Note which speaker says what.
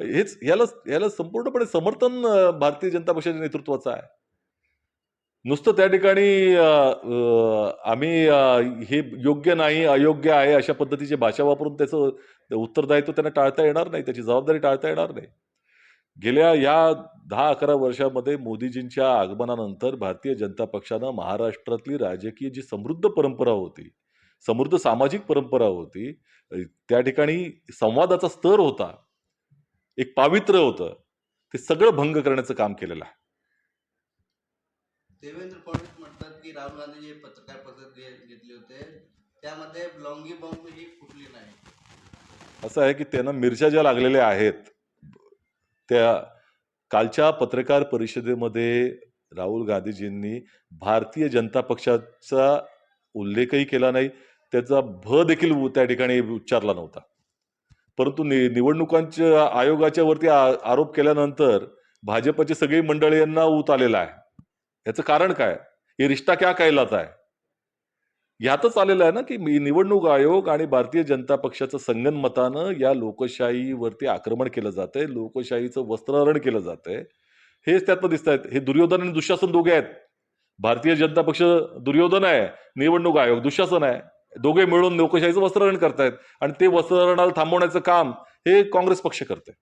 Speaker 1: हेच याला याला संपूर्णपणे समर्थन भारतीय जनता पक्षाच्या नेतृत्वाचं आहे. नुसतं त्या ठिकाणी आम्ही हे योग्य नाही अयोग्य आहे अशा पद्धतीची भाषा वापरून त्याचं उत्तरदायित्व त्यांना टाळता येणार नाही त्याची जबाबदारी टाळता येणार नाही. गेल्या या दहा अकरा वर्षामध्ये मोदीजींच्या आगमनानंतर भारतीय जनता पक्षानं महाराष्ट्रातली राजकीय जी समृद्ध परंपरा होती समृद्ध सामाजिक परंपरा होती त्या ठिकाणी संवादाचा स्तर होता. एक पावित्र्य होतं. ते सगळं भंग करण्याचं काम केलेलं आहे.
Speaker 2: देवेंद्र फडणवीस म्हणतात की राहुल गांधी जे पत्रकार परिषद घे- घेतले होते त्यामध्ये लॉंगी बॉम्ब ही फुटली नाही.
Speaker 1: असं आहे की त्यांना मिरच्या ज्या लागलेल्या आहेत त्या कालच्या पत्रकार परिषदेमध्ये राहुल गांधीजींनी भारतीय जनता पक्षाचा उल्लेखही केला नाही त्याचा भ देखील त्या ठिकाणी उच्चारला नव्हता. परंतु नि निवडणुकांच्या आयोगाच्या वरती आरोप केल्यानंतर भाजपचे सगळी मंडळी यांना ऊत आलेला आहे. याचं कारण काय? हे रिश्ता क्या कैलाचा आहे ह्यातच आलेलं आहे ना की मी- निवडणूक आयोग आणि भारतीय जनता पक्षाचं संगनमतानं या लोकशाहीवरती आक्रमण केलं जातंय लोकशाहीचं वस्त्रहरण केलं जातंय. हेच त्यातनं दिसत आहेत हे दुर्योधन आणि दुःशासन दोघे आहेत. भारतीय जनता पक्ष दुर्योधन आहे निवडणूक आयोग दुःशासन आहे. दोघे मिळून लोकशाहीचं वस्त्रहरण करतायत आणि ते वस्त्रहरणाला थांबवण्याचं काम हे काँग्रेस पक्ष करते